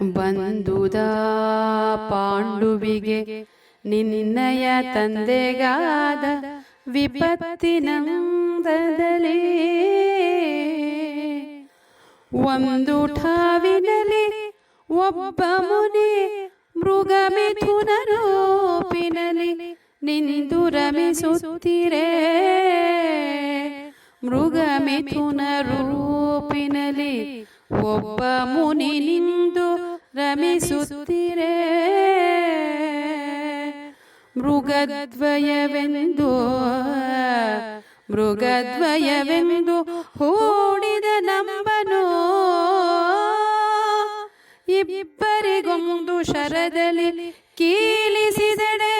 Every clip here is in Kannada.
ಬಂದುದ ಪಾಂಡುವಿಗೆ? ನಿನ್ನಯ ತಂದೆಗಾದ ವಿಪತ್ತಿನಂದದಲ್ಲಿ ಒಂದು ಠಾವಿನಲ್ಲಿ ಒಬ್ಬ ಮುನಿ ಮೃಗ ಮಿಥುನರೂಪಿನಲ್ಲಿ ನಿಂದು ರಮಿಸುತ್ತೀರೇ ಮೃಗ ಮಿಥುನ ಒಬ್ಬ ಮುನಿ ನಿಂದು ರಮಿಸುತ್ತೀರೇ? ಮೃಗದ್ವಯವೆಂದು ಮೃಗದ್ವಯವೆಂದು ಹೂಡಿದ ನಂಬನು. ಇಬ್ಬರಿಗೊಂದು ಶರದಲ್ಲಿ ಕೀಲಿಸಿದಡೆ.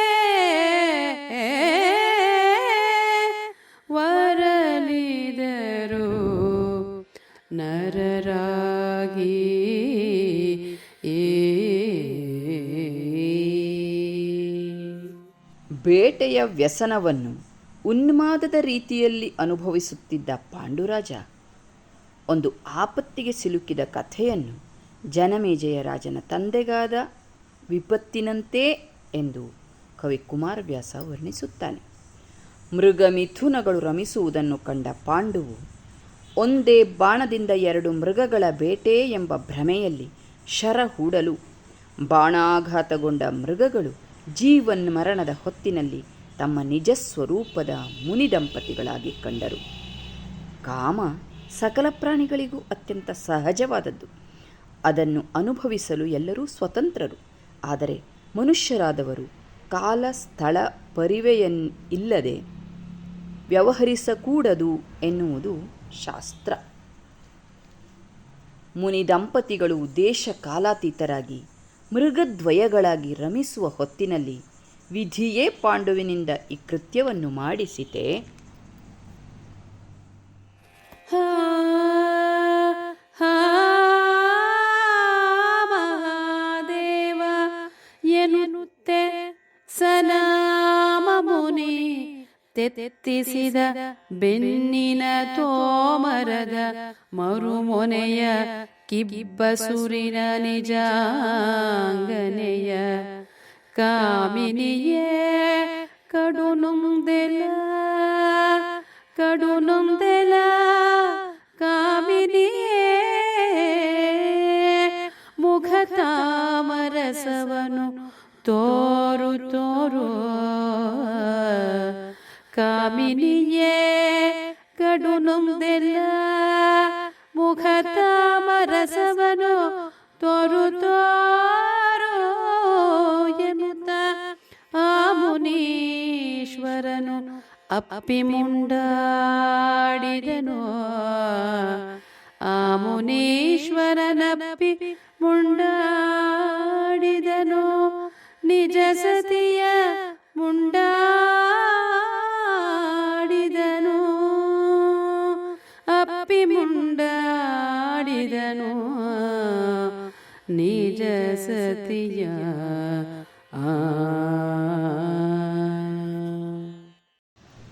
ವರಲಿದರು ನರರಾಗಿ ಬೇಟೆಯ ವ್ಯಸನವನ್ನು ಉನ್ಮಾದದ ರೀತಿಯಲ್ಲಿ ಅನುಭವಿಸುತ್ತಿದ್ದ ಪಾಂಡುರಾಜ ಒಂದು ಆಪತ್ತಿಗೆ ಸಿಲುಕಿದ ಕಥೆಯನ್ನು ಜನಮೇಜಯ ರಾಜನ ತಂದೆಗಾದ ವಿಪತ್ತಿನಂತೆ ಎಂದು ಕವಿ ಕುಮಾರವ್ಯಾಸ ವರ್ಣಿಸುತ್ತಾನೆ. ಮೃಗ ಮಿಥುನಗಳು ರಮಿಸುವುದನ್ನು ಕಂಡ ಪಾಂಡುವು, ಒಂದೇ ಬಾಣದಿಂದ ಎರಡು ಮೃಗಗಳ ಬೇಟೆ ಎಂಬ ಭ್ರಮೆಯಲ್ಲಿ ಶರ ಹೂಡಲು ಬಾಣಾಘಾತಗೊಂಡ ಮೃಗಗಳು ಜೀವನ್ ಮರಣದ ಹೊತ್ತಿನಲ್ಲಿ ತಮ್ಮ ನಿಜ ಸ್ವರೂಪದ ಮುನಿ ದಂಪತಿಗಳಾಗಿ ಕಂಡರು. ಕಾಮ ಸಕಲ ಪ್ರಾಣಿಗಳಿಗೂ ಅತ್ಯಂತ ಸಹಜವಾದದ್ದು. ಅದನ್ನು ಅನುಭವಿಸಲು ಎಲ್ಲರೂ ಸ್ವತಂತ್ರರು. ಆದರೆ ಮನುಷ್ಯರಾದವರು ಕಾಲ, ಸ್ಥಳ, ಪರಿವೆಯನ್ ಇಲ್ಲದೆ ವ್ಯವಹರಿಸಕೂಡದು ಎನ್ನುವುದು ಶಾಸ್ತ್ರ. ಮುನಿ ದಂಪತಿಗಳು ದೇಶ ಕಾಲಾತೀತರಾಗಿ ಮೃಗದ್ವಯಗಳಾಗಿ ರಮಿಸುವ ಹೊತ್ತಿನಲ್ಲಿ ವಿಧಿಯೇ ಪಾಂಡುವಿನಿಂದ ಈ ಕೃತ್ಯವನ್ನು ಮಾಡಿಸಿತೆ ತೆತ್ತಿಸಿದ ಬೆನ್ನಿನ ತೋಮರದ ಮರುಮೊನೆಯ ಕಿಬ್ಬಸುರಿನ ನಿಜಾಂಗನೆಯ ಕಾಮಿನಿಯೇ ಕಡು ನುಂದೆಲ ಕಡು ನುಂದೆಲ ಕಾಮಿನಿಯೇ, ಮುಖ ತಾಮರಸವನು ತೋರು ತೋರು ಕಾಮಿನಿಯೇ ಕಡು ನೊಂದೆಲ್ಲ ಮುಖ ತಾಮರಸವನು ತೋರು ತೋರು ಎನ್ನುತ್ತ ಆ ಮುನೀಶ್ವರನು ಅಪ್ಪಿ ಮುಂಡಾಡಿದನು ನಿಜ ಸತಿಯ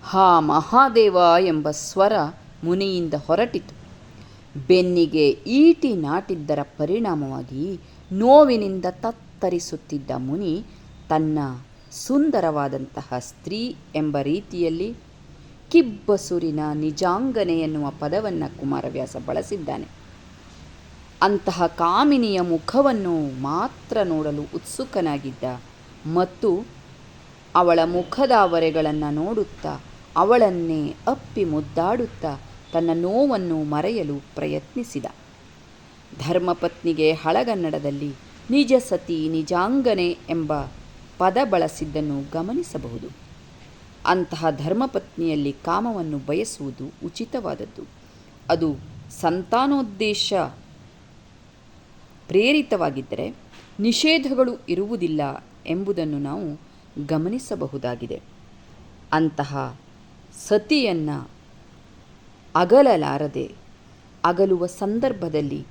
ಹಾ ಮಹಾದೇವ ಎಂಬ ಸ್ವರ ಮುನಿಯಿಂದ ಹೊರಟಿತು. ಬೆನ್ನಿಗೆ ಈಟಿ ನಾಟಿದ್ದರ ಪರಿಣಾಮವಾಗಿ ನೋವಿನಿಂದ ತತ್ತರಿಸುತ್ತಿದ್ದ ಮುನಿ ತನ್ನ ಸುಂದರವಾದಂತಹ ಸ್ತ್ರೀ ಎಂಬ ರೀತಿಯಲ್ಲಿ ಕಿಬ್ಬಸುರಿನ ನಿಜಾಂಗನೆ ಎನ್ನುವ ಪದವನ್ನು ಕುಮಾರವ್ಯಾಸ ಬಳಸಿದ್ದಾನೆ. ಅಂತಹ ಕಾಮಿನಿಯ ಮುಖವನ್ನು ಮಾತ್ರ ನೋಡಲು ಉತ್ಸುಕನಾಗಿದ್ದ ಮತ್ತು ಅವಳ ಮುಖದ ಅವರೆಗಳನ್ನು ನೋಡುತ್ತಾ ಅವಳನ್ನೇ ಅಪ್ಪಿ ಮುದ್ದಾಡುತ್ತಾ ತನ್ನ ನೋವನ್ನು ಮರೆಯಲು ಪ್ರಯತ್ನಿಸಿದ. ಧರ್ಮಪತ್ನಿಗೆ ಹಳಗನ್ನಡದಲ್ಲಿ ನಿಜ ಸತಿ ನಿಜಾಂಗನೆ ಎಂಬ ಪದ ಬಳಸಿದ್ದನ್ನು ಗಮನಿಸಬಹುದು. ಅಂತಹ ಧರ್ಮಪತ್ನಿಯಲ್ಲಿ ಕಾಮವನ್ನು ಬಯಸುವುದು ಉಚಿತವಾದದ್ದು. ಅದು ಸಂತಾನೋದ್ದೇಶ ಪ್ರೇರಿತವಾಗಿದ್ದರೆ ನಿಷೇಧಗಳು ಇರುವುದಿಲ್ಲ ಎಂಬುದನ್ನು ನಾವು ಗಮನಿಸಬಹುದಾಗಿದೆ. ಅಂತಹ ಸತಿಯನ್ನು ಅಗಲಲಾರದೆ ಅಗಲುವ ಸಂದರ್ಭದಲ್ಲಿ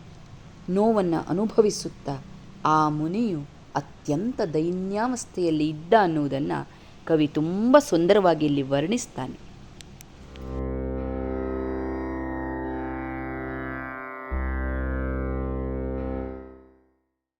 ನೋವನ್ನು ಅನುಭವಿಸುತ್ತಾ ಆ ಮುನಿಯು ಅತ್ಯಂತ ದೈನ್ಯಾವಸ್ಥೆಯಲ್ಲಿ ಇದ್ದ ಅನ್ನುವುದನ್ನು ಕವಿ ತುಂಬ ಸುಂದರವಾಗಿ ಇಲ್ಲಿ ವರ್ಣಿಸ್ತಾನೆ.